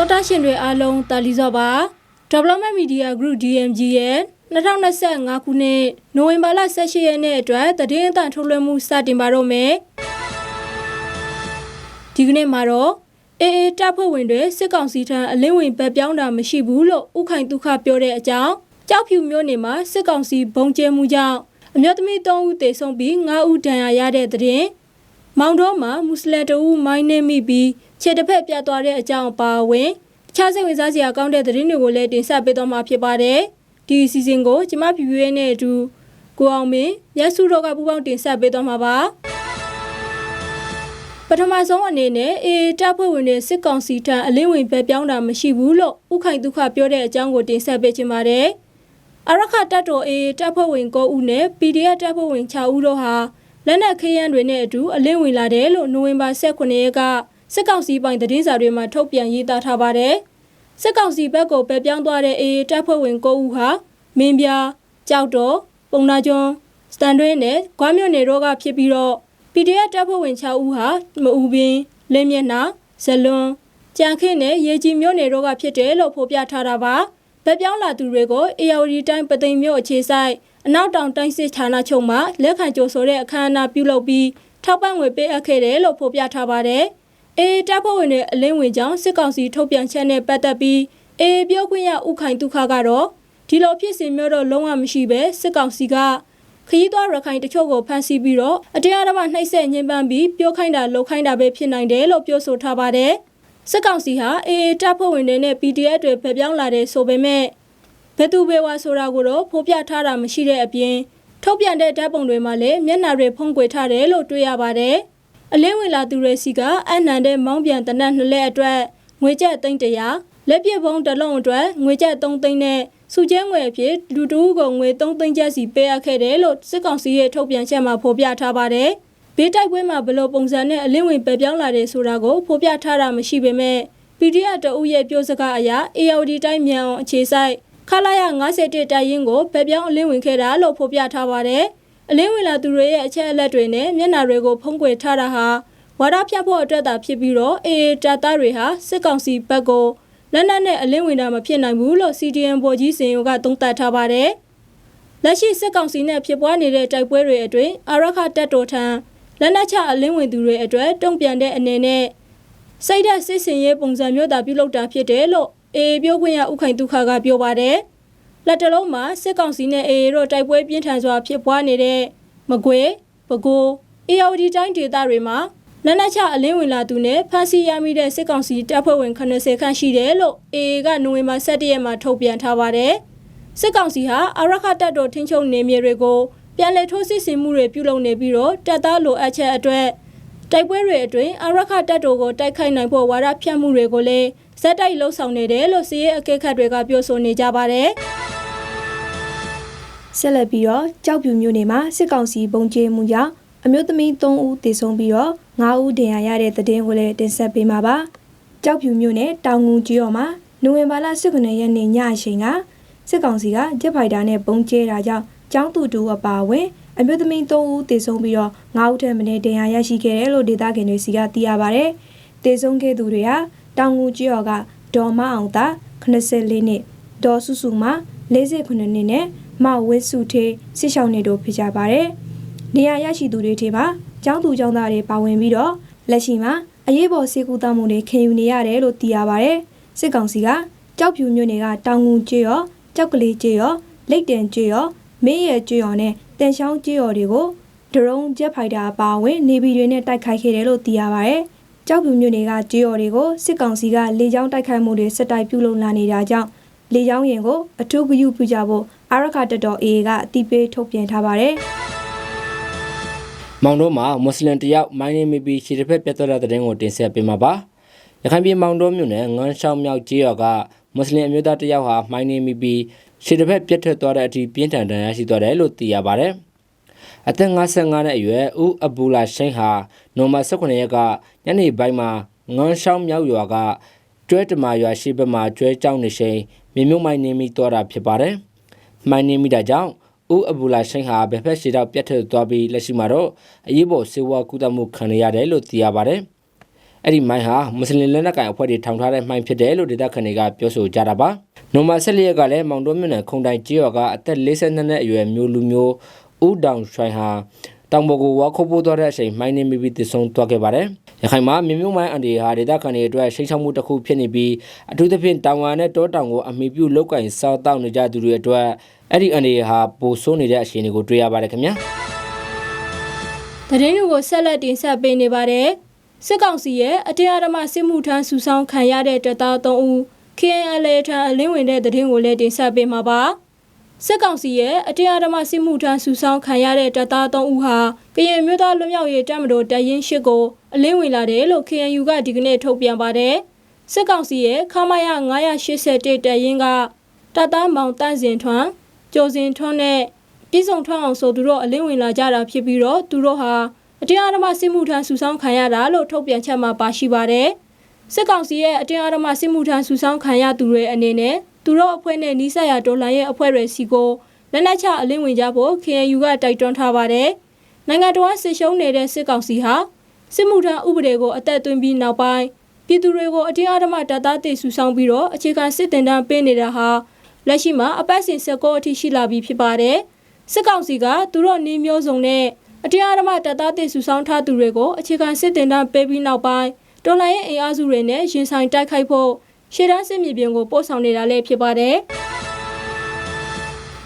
တော်တာရှင်တွေအားလုံးတာလီစောပါ Development Media Group DMG ရဲ့2025ခုနှစ်နိုဝင်ဘာလ18ရက်နေ့အတွက်သတင်းအသံထုတ်လွှင့်မှုစတင်ပါတော့မယ်ဒီကနေ့မှာတော့အေအေတပ်ဖွဲ့ဝင်တွေစစ်ကောင်စီထံအလင်းဝင်ပဲပြောင်းတာမရှိဘူးလို့ဥခိုင်ဒုက္ခပြောတဲ့အကြောင်းကြောက်ဖြူမျိုးနေမှာစစ်ကောင်စီဘုံကျဲမှုကြောင့်အမျိုးသမီး3ဦးသေဆုံးပြီး9ဦးဒဏ်ရာရတဲ့တဲ့ မောင်တော်မှာမွတ်စလင်တဦးမိုင်းနေမိပြီးခြေတစ်ဖက်ပြတ်သွားတဲ့အကြောင်းအပါအဝင်တခြားစိတ်ဝင်စားစရာကောင်းတဲ့သတင်းတွေကိုလည်းတင်ဆက်ပေးသွားမှာဖြစ်ပါတယ်ဒီအစီအစဉ်ကိုကျမဖြူဖြူရဲ့နဲ့အတူကိုအောင်မင်းရက်စုတော့ကပူပေါင်းတင်ဆက်ပေးသွားမှာပါပထမဆုံးအနေနဲ့အေတပ်ဖွဲ့ဝင်တွေစစ်ကောင်စီထံအလင်းဝင်ပဲပြောင်းတာမရှိဘူးလို့ဥခိုင်ဒုက္ခပြောတဲ့အကြောင်းကိုတင်ဆက်ပေးချင်ပါတယ်အရခတပ်တော်အေတပ်ဖွဲ့ဝင်9ဦးနဲ့ PDF တပ်ဖွဲ့ဝင်6ဦးတို့ဟာ လက်နက်ခဲယမ်းတွေနဲ့အတူအလင်းဝင်လာတယ်လို့နိုဝင်ဘာ18ရက်ကစစ်ကောင်စီပိုင်သတင်းစာတွေမှာထုတ်ပြန်ရေးသားထားပါတယ်။စစ်ကောင်စီဘက်ကိုပဲပြောင်းသွားတဲ့အေတပ်ဖွဲ့ဝင်9ဦးဟာမင်းပြားကြောက်တော်ပုံနာကျွန်းစတန်တွင်းနဲ့ဂွမ်းမြို့နယ်တို့ကဖြစ်ပြီးတော့ PDF တပ်ဖွဲ့ဝင်6ဦးဟာမအူပင်လင်းမျက်နှာဇလွန်ကြံခင်းနဲ့ရေကြီးမြို့နယ်တို့ကဖြစ်တယ်လို့ဖော်ပြထားတာပါ။ဗက်ပြောင်းလာသူတွေကို ARD တိုင်းပသိမ်မြို့အခြေဆိုင် အနောက်တောင်တိုင်းစစ်ဌာနချုပ်မှလက်ခံကြိုဆိုတဲ့အခမ်းအနားပြုလုပ်ပြီးထောက်ပံ့ငွေပေးအပ်ခဲ့တယ်လို့ဖော်ပြထားပါတယ်။အေတပ်ဖွဲ့ဝင်တွေအလင်းဝင်ကြောင်းစစ်ကောင်စီထုတ်ပြန်ချက်နဲ့ပတ်သက်ပြီးအေပြောခွင့်ရဥခိုင်ဒုက္ခကတော့ဒီလိုဖြစ်စဉ်မျိုးတော့လုံးဝမရှိပဲစစ်ကောင်စီကခရီးသွားရခိုင်တချို့ကိုဖမ်းဆီးပြီးတော့အတရားဓမ္မနှိပ်စက်ညှဉ်းပန်းပြီးပြောခိုင်းတာလုံခိုင်းတာပဲဖြစ်နိုင်တယ်လို့ပြောဆိုထားပါတယ်။စစ်ကောင်စီဟာအေအေတပ်ဖွဲ့ဝင်တွေနဲ့ PDF တွေဖျက်ပြောင်းလာတဲ့ဆိုပေမဲ့ ဘယ်သူပဲဝါဆိုတာကိုတော့ဖော်ပြထားတာမရှိတဲ့အပြင်ထုတ်ပြန်တဲ့ဓာတ်ပုံတွေမှာလည်းမျက်နှာတွေဖုံးကွယ်ထားတယ်လို့တွေ့ရပါတယ်။အလင်းဝင်လာသူတွေစီကအနန္တဲ့မောင်းပြန်တနက်နှစ်လက်အတွက်ငွေကျပ်သိန်းတရာလက်ပြပုံးတစ်လုံးအတွက်ငွေကျပ်3သိန်းနဲ့စုကျဲငွေအဖြစ်လူတူးကိုငွေ3သိန်းကျပ်စီပေးအပ်ခဲ့တယ်လို့စစ်ကောင်စီရဲ့ထုတ်ပြန်ချက်မှာဖော်ပြထားပါတယ်။ဘေးတိုက်ပွဲမှာဘယ်လိုပုံစံနဲ့အလင်းဝင်ပဲပြောင်းလာတယ်ဆိုတာကိုဖော်ပြထားတာမရှိပေမဲ့ PDF တအုပ်ရဲ့ပြောစကားအရ AOD တိုင်းမြန်အောင်အခြေစိုက် ခလာရ51တိုင်ရင်ကိုပဲပြောင်းအလင်းဝင်ခဲ့တာလို့ဖော်ပြထားပါတယ်။အလင်းဝင်လာသူတွေရဲ့အချက်အလက်တွေနဲ့မျက်နှာတွေကိုဖုံးကွယ်ထားတာဟာဝါဒဖြတ်ဖို့အတွက်သာဖြစ်ပြီးတော့ AA တပ်သားတွေဟာစစ်ကောင်စီဘက်ကိုလက်နက်နဲ့အလင်းဝင်တာမဖြစ်နိုင်ဘူးလို့ CDN ဗိုလ်ကြီးစင်ယိုကသုံးသပ်ထားပါတယ်။လက်ရှိစစ်ကောင်စီနဲ့ဖြစ်ပွားနေတဲ့တိုက်ပွဲတွေအတွင်းအာရခတပ်တော်ထံလက်နက်ချအလင်းဝင်သူတွေအတွက်တုံ့ပြန်တဲ့အနေနဲ့စိတ်ဓာတ်စစ်စင်ရေးပုံစံမျိုးသာပြုလုပ်တာဖြစ်တယ်လို့ အေအေပြောခွင့်ရဥခိုင်ဒုက္ခကပြောပါတယ်။လက်တလုံးမှာစစ်ကောင်စီနဲ့အေအေတို့တိုက်ပွဲပြင်းထန်စွာဖြစ်ပွားနေတဲ့မကွေပဲခူးအေယာဝတီတိုင်းဒေသတွေမှာလက်နက်ချအလင်းဝင်လာသူနဲ့ဖမ်းဆီးရမိတဲ့စစ်ကောင်စီတပ်ဖွဲ့ဝင်80ခန့်ရှိတယ်လို့အေအေကနိုဝင်ဘာ17ရက်မှာထုတ်ပြန်ထားပါတယ်။စစ်ကောင်စီဟာအရခတပ်တော်ထင်းချုံနေမြေတွေကိုပြန်လည်ထိုးစစ်ဆင်မှုတွေပြုလုပ်နေပြီးတော့တပ်သားလိုအပ်ချက်အတွက်တိုက်ပွဲတွေအတွင်းအရခတပ်တော်ကိုတိုက်ခိုက်နိုင်ဖို့ဝါဒဖြန့်မှုတွေကိုလည်း ဇက်တိုက်လှုပ်ဆောင်နေတယ်လို့စီးရဲအကဲခတ်တွေကပြောဆိုနေကြပါတယ်ဆက်လက်ပြီးတော့ကြောက်ပြူမျိုးနေမှာစစ်ကောင်စီပုံကျဲမှုကြောင့်အမျိုးသမီး3ဦးသေဆုံးပြီးတော့9ဦးဒဏ်ရာရတဲ့တဲ့တင်ကိုလည်းတင်ဆက်ပေးမှာပါကြောက်ပြူမျိုးနဲ့တောင်ငူကျွော်မှာနိုဝင်ဘာလ19ရက်နေ့ညအချိန်ကစစ်ကောင်စီကဂျက်ဖိုက်တာနဲ့ပုံကျဲတာကြောင့်ကျောင်းသူတူအပါဝင်အမျိုးသမီး3ဦးသေဆုံးပြီးတော့9ဦးထက်မနည်းဒဏ်ရာရရှိခဲ့တယ်လို့ဒေသခံတွေစီကသိရပါဗျ။သေဆုံးခဲ့သူတွေဟာ တောင်ငူကျွော်ကဒေါ်မအောင်သာ84နှစ်ဒေါ်စုစုမ48နှစ်နဲ့မဝင်းစုထေးစစ်ဆောင်နေတို့ဖြစ်ကြပါတယ်။နေရာရရှိသူတွေထဲမှာကျောင်းသူကျောင်းသားတွေပါဝင်ပြီးတော့လက်ရှိမှာအရေးပေါ်စေကူတမှုတွေခင်ယူနေရတယ်လို့သိရပါတယ်။စစ်ကောင်စီကကြောက်ဖြူမြို့နယ်ကတောင်ငူကျွော်ကြောက်ကလေးကျွော်လိတ်တန်ကျွော်မင်းရဲကျွော်နဲ့တန်ချောင်းကျွော်တွေကိုဒရုန်းဂျက်ဖိုက်တာအပါအဝင်နေဗီတွေနဲ့တိုက်ခိုက်ခဲ့တယ်လို့သိရပါတယ်။ ကြောက်ဖြူမြို့နယ်ကကျွော်တွေကိုစစ်ကောင်စီကလေကြောင်းတိုက်ခိုက်မှုတွေစစ်တိုက်ပြုလုပ်လာနေတာကြောင့်လေကြောင်းရင်ကိုအထူးဂရုပြုကြဖို့အာရခတတော် AA ကအတိပေးထုတ်ပြန်ထားပါတယ်။မောင်တို့မှာမွတ်စလင်တယောက်မိုင်းနေမိပြီးခြေတစ်ဖက်ပြတ်သွားတဲ့တဲ့ရင်ကိုတင်ဆက်ပေးမှာပါ။ရခိုင်ပြည်မောင်တို့မြို့နယ်ငန်းရှောင်းမြောက်ကျေးရွာကမွတ်စလင်အမျိုးသားတယောက်ဟာမိုင်းနေမိပြီးခြေတစ်ဖက်ပြတ်ထွက်သွားတဲ့အထိပြင်းထန်ဒဏ်ရာရှိသွားတယ်လို့သိရပါတယ်။ အသက်55နှစ်အရွယ်ဦးအဘူလာရှိန်ဟာနိုမ18ရက်ကညနေပိုင်းမှာငန်းရှောင်းမြောက်ရွာကကျွဲတမာရွာရှိဘက်မှာကျွဲကြောင်းနေချိန်မြေမြုပ်မိုင်းနေမိသွားတာဖြစ်ပါတယ်။မိုင်းနေမိတာကြောင့်ဦးအဘူလာရှိန်ဟာဘယ်ဖက်ရှည်တော့ပြတ်ထွက်သွားပြီးလက်ရှိမှာတော့အရေးပေါ်ဆေးဝါးကုသမှုခံရရတယ်လို့သိရပါတယ်။အဲ့ဒီမိုင်းဟာမွတ်စလင်လက်နက်ကိုင်အဖွဲ့တွေထောင်ထားတဲ့မိုင်းဖြစ်တယ်လို့ဒေသခံတွေကပြောဆိုကြတာပါနိုမာ14ရက်ကလည်းမောင်တော်မြို့နယ်ခုံတိုင်ကျေးရွာကအသက်52နှစ်အရွယ်မျိုးလူမျိုး ဦးတောင်ရွှိုင်ဟာတောင်ပေါ်ကိုဝါခုတ်ပိုးသွားတဲ့အချိန်မိုင်းနေမိပြီးတည်ဆုံသွားခဲ့ပါတယ်ရခိုင်မှာမြေမြုပ်မိုင်းအန်ဒီဟာဒေသခံတွေအတွက်ရှိန်ချောက်မှုတစ်ခုဖြစ်နေပြီးအထူးသဖြင့်တောင်ဝါနဲ့တောတောင်ကိုအမိပြုလောက်ကင်စောက်တောက်နေကြသူတွေအတွက်အဲ့ဒီအန်ဒီဟာပိုဆိုးနေတဲ့အခြေအနေကိုတွေ့ရပါတယ်ခင်ဗျာသတင်းတွေကိုဆက်လက်တင်ဆက်ပေးနေပါတယ်စစ်ကောင်စီရဲ့အတရားဓမ္မစစ်မှုထမ်းဆူဆောင်းခံရတဲ့တပ်သား3ဦး KNL ထံအလင်းဝင်တဲ့သတင်းကိုလည်းတင်ဆက်ပေးမှာပါ စစ်ကောင်စီရဲ့အတရားဓမ္မစစ်မှုထမ်းဆူဆောင်းခံရတဲ့တပ်သား3ဦးဟာကရင်မျိုးသားလွတ်မြောက်ရေးတပ်မတော်တပ်ရင်းရှိကိုအလင်းဝင်လာတယ်လို့ KNU ကဒီကနေ့ထုတ်ပြန်ပါတယ်စစ်ကောင်စီရဲ့ခမာယ981တပ်ရင်းကတပ်သားမောင်တန့်စင်ထွန်းကျော်စင်ထွန်းနဲ့ပြည်စုံထွန်းအောင်ဆိုသူတို့အလင်းဝင်လာကြတာဖြစ်ပြီးတော့သူတို့ဟာအတရားဓမ္မစစ်မှုထမ်းဆူဆောင်းခံရတာလို့ထုတ်ပြန်ချက်မှာပါရှိပါတယ်။စစ်ကောင်စီရဲ့အတရားဓမ္မစစ်မှုထမ်းဆူဆောင်းခံရသူတွေအနေနဲ့ သူတို့အဖွဲ့နဲ့နီးစပ်ရာဒေါ်လာရဲ့အဖွဲ့တွေစီကိုလက်နက်ချအလင်းဝင်ကြဖို့ KNU ကတိုက်တွန်းထားပါတယ်။နိုင်ငံတော်ဆစ်ရှုံးနေတဲ့စစ်ကောင်စီဟာစစ်မှုထမ်းဥပဒေကိုအသက်သွင်းပြီးနောက်ပိုင်းပြည်သူတွေကိုအတရားဓမ္မတပ်သားတေဆူဆောင်းပြီးတော့အခြေခံစစ်တင်တန်းပေးနေတာဟာလက်ရှိမှာအပတ်စဉ်၁၉အထိရှိလာပြီဖြစ်ပါတယ်။စစ်ကောင်စီကသူတို့နေမျိုးစုံနဲ့အတရားဓမ္မတပ်သားတေဆူဆောင်ထားသူတွေကိုအခြေခံစစ်တင်တန်းပေးပြီးနောက်ပိုင်းတော်လိုင်းရဲ့အင်အားစုတွေနဲ့ရင်ဆိုင်တိုက်ခိုက်ဖို့ ရှေ့တန်းစစ်မြေပြင်ကိုပို့ဆောင်နေတာလည်းဖြစ်ပါတယ်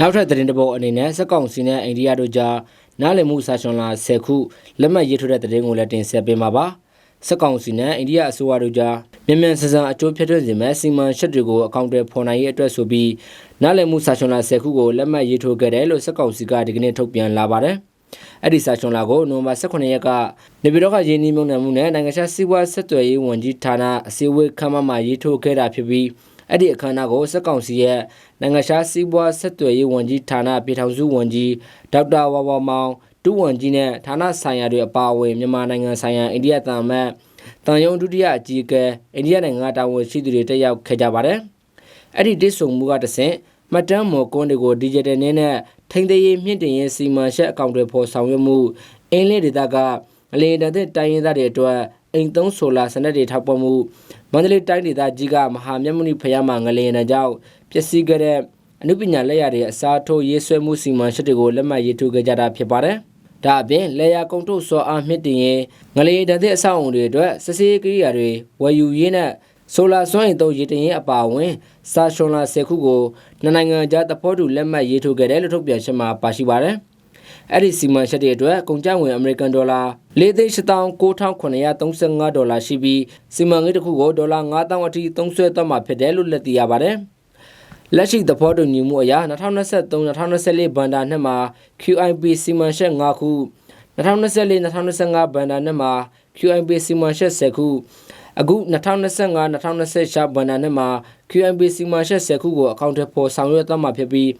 နောက်ထပ်သတင်းတစ်ပုဒ်အနေနဲ့စက်ကောင်စီနဲ့အိန္ဒိယတို့ကြားနားလည်မှုစာချွန်လာ10ခုလက်မှတ်ရေးထိုးတဲ့သတင်းကိုလည်းတင်ဆက်ပေးမှာပါစက်ကောင်စီနဲ့အိန္ဒိယအစိုးရတို့ကြားမြန်မြန်ဆန်ဆန်အကျိုးဖြစ်ထွန်းစေမဲ့စီမံချက်တွေကိုအကောင့်တွေဖော်နိုင်ရေးအတွက်ဆိုပြီးနားလည်မှုစာချွန်လာ10ခုကိုလက်မှတ်ရေးထိုးခဲ့တယ်လို့စက်ကောင်စီကဒီကနေ့ထုတ်ပြန်လာပါတယ် အဲ့ဒီစာချွန်လာကိုနိုဝင်ဘာ18ရက်ကနေပြည်တော်ကရင်းနှီးမြှုပ်နှံမှုနဲ့နိုင်ငံခြားစီးပွားဆက်သွယ်ရေးဝန်ကြီးဌာနအစည်းအဝေးခမ်းမမှာရေးထိုးခဲ့တာဖြစ်ပြီးအဲ့ဒီအခမ်းအနားကိုစက်ကောင်စီရဲ့နိုင်ငံခြားစီးပွားဆက်သွယ်ရေးဝန်ကြီးဌာနပြည်ထောင်စုဝန်ကြီးဒေါက်တာဝါဝါမောင်ဒုဝန်ကြီးနဲ့ဌာနဆိုင်ရာတွေအပါအဝင်မြန်မာနိုင်ငံဆိုင်ရာအိန္ဒိယတန်မတ်တန်ယုံဒုတိယအကြီးအကဲအိန္ဒိယနိုင်ငံကတာဝန်ရှိသူတွေတက်ရောက်ခဲ့ကြပါတယ်။အဲ့ဒီတစ်ဆုံမှုကတဆင့်မှတ်တမ်းမော်ကွန်းတွေကို digital နည်းနဲ့ ထိန်းသိမ်းရေးမြင့်တင်ရေးစီမံချက်အကောင့်တွေပေါ်ဆောင်ရွက်မှုအင်းလေးဒေသကအလင်းတတဲ့တိုင်းရင်းသားတွေအတွက်အိမ်သုံးဆိုလာစနစ်တွေထောက်ပံ့မှုမန္တလေးတိုင်းဒေသကြီးကမဟာမြတ်မုနိဖယားမှာငလျင်တကြောင့်ပျက်စီးခဲ့တဲ့အနုပညာလက်ရတွေအစားထိုးရေးဆွဲမှုစီမံချက်တွေကိုလက်မှတ်ရေးထိုးခဲ့ကြတာဖြစ်ပါတယ်။ဒါအပြင်လေယာကုံထုတ်စောအားမြင့်တင်ရင်ငလျင်တတဲ့အဆောက်အုံတွေအတွက်စစေးကိရိယာတွေဝယ်ယူရေးနဲ့ ဆိုလာစွမ်းအင်သုံးရည်တင်ရင်အပါအဝင်စာရှွန်လာ10ခုကိုနှစ်နိုင်ငံကြားသဘောတူလက်မှတ်ရေးထိုးခဲ့တယ်လို့ထုတ်ပြန်ချက်မှာပါရှိပါတယ်။အဲ့ဒီစီမံချက်တွေအတွက်ကုန်ကျဝင်အမေရိကန်ဒေါ်လာ၄ ,8935 ဒေါ်လာရှိပြီးစီမံကိန်းတစ်ခုကိုဒေါ်လာ9,000အထိသုံးစွဲသွားမှာဖြစ်တယ်လို့လက်သိရပါတယ်။လက်ရှိသဘောတူညီမှုအရ2023-2024ဘဏ္ဍာနှစ်မှာ QIP စီမံချက်5ခု2024-2025ဘဏ္ဍာနှစ်မှာ QIP စီမံချက်10ခု အခု2025-2026ဘဏ္ဍာနှစ်မှာ QMB စီမံချက်10ခုကိုအကောင့်ထဲပေါ်ဆောင်ရွက်သွားမှာဖြစ်ပြီး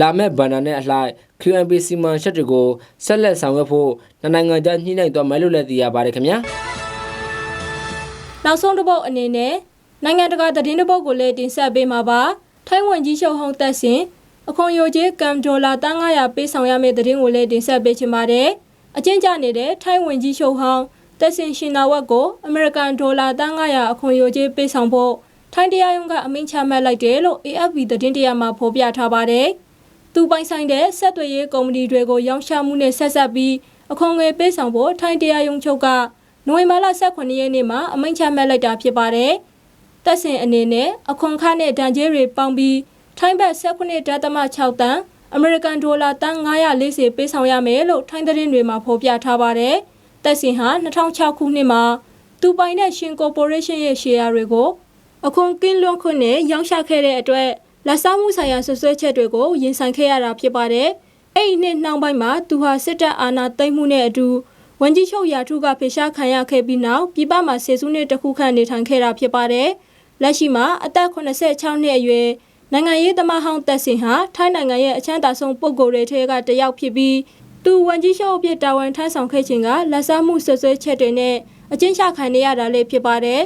လာမယ့်ဘဏ္ဍာနဲ့အလှိုက် QMB စီမံချက်တွေကိုဆက်လက်ဆောင်ရွက်ဖို့နှစ်နိုင်ငံကြားညှိနှိုင်းသွားမယ်လို့လည်းသိရပါတယ်ခင်ဗျာ။နောက်ဆုံးတစ်ပုတ်အနေနဲ့နိုင်ငံတကာသတင်းတစ်ပုတ်ကိုလည်းတင်ဆက်ပေးမှာပါ။ထိုင်းဝန်ကြီးချုပ်ဟောင်းသက်စင်အခွန်ယိုကျေးကမ်ဒေါ်လာ1900ပေးဆောင်ရမယ့်သတင်းကိုလည်းတင်ဆက်ပေးချင်ပါတယ်။အကျဉ်းချနေတဲ့ထိုင်းဝန်ကြီးချုပ်ဟောင်း သက်စင်ရှင်နာဝက်ကိုအမေရိကန်ဒေါ်လာ1900အခွန်ယိုကျေးပေးဆောင်ဖို့ထိုင်းတရားရုံးကအမိန့်ချမှတ်လိုက်တယ်လို့ AFP သတင်းတရားမှာဖော်ပြထားပါတယ်။သူပိုင်ဆိုင်တဲ့ဆက်သွယ်ရေးကုမ္ပဏီတွေကိုရောင်းချမှုနဲ့ဆက်ဆက်ပြီးအခွန်ငွေပေးဆောင်ဖို့ထိုင်းတရားရုံးချုပ်ကနိုဝင်ဘာလ18ရက်နေ့မှာအမိန့်ချမှတ်လိုက်တာဖြစ်ပါတယ်။တက်ဆင်အနေနဲ့အခွန်ခနဲ့ဒဏ်ကြေးတွေပေါင်းပြီးထိုင်းဘတ်19.6တန်အမေရိကန်ဒေါ်လာတန်940ပေးဆောင်ရမယ်လို့ထိုင်းသတင်းတွေမှာဖော်ပြထားပါတယ်။ တက်ဆင်ဟာ2006ခုနှစ်မှာသူပိုင်တဲ့ရှင်ကော်ပိုရေးရှင်းရဲ့ရှယ်ယာတွေကိုအခွန်ကင်းလွန်ခွင့်နဲ့ရောင်းချခဲ့တဲ့အတွက်လက်စားမှုဆိုင်ရာဆွဆွဲချက်တွေကိုရင်ဆိုင်ခဲ့ရတာဖြစ်ပါတယ်။အဲ့ဒီနှစ်နှောင်းပိုင်းမှာသူဟာစစ်တပ်အာဏာသိမ်းမှုနဲ့အတူဝန်ကြီးချုပ်ရာထူးကဖေရှားခံရခဲ့ပြီးနောက်ပြည်ပမှာဆယ်စုနှစ်တစ်ခုခန့်နေထိုင်ခဲ့တာဖြစ်ပါတယ်။လက်ရှိမှာအသက်86နှစ်အရွယ်နိုင်ငံရေးသမားဟောင်းတက်စင်ဟာထိုင်းနိုင်ငံရဲ့အချမ်းသာဆုံးပုဂ္ဂိုလ်တွေထဲကတစ်ယောက်ဖြစ်ပြီး သူဝန်ကြီးချုပ်အဖြစ်တာဝန်ထမ်းဆောင်ခဲ့ခြင်းကလက်စားမှုဆွဆွဲချက်တွေနဲ့အကျဉ်းချခံနေရတာလည်းဖြစ်ပါတယ်။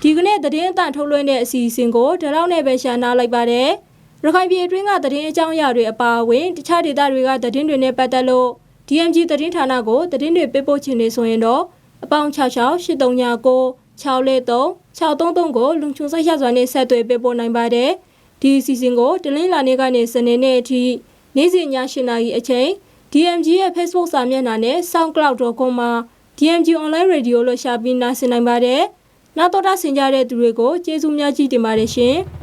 ဒီကနေ့သတင်းအတန်ထုတ်လွှင့်တဲ့အစီအစဉ်ကိုဒီလောက်နဲ့ပဲရှာနာလိုက်ပါတယ်။ရခိုင်ပြည်အတွင်းကသတင်းအကြောင်းအရာတွေအပါအဝင်တခြားဒေသတွေကသတင်းတွေနဲ့ပတ်သက်လို့ DMG သတင်းဌာနကိုသတင်းတွေပေးပို့ချင်နေဆိုရင်တော့အပေါင်း66 8339 643 633ကိုလုံချုံဆက်ရစွာနဲ့ဆက်သွယ်ပေးပို့နိုင်ပါတယ်ဒီအစီအစဉ်ကိုတလင်းလာနေ့ကနေစနေနေ့အထိ နေ့စဉ်ည8:00နာရီအချိန် DMG ရဲ့ Facebook စာမျက်နှာနဲ့ soundcloud.com မှာ DMG online radio လို့ရှာပြီးနားဆင်နိုင်ပါတယ်နောက်တော့တာဆင်ကြတဲ့သူတွေကိုကျေးဇူးများကြီးတင်ပါတယ်ရှင်။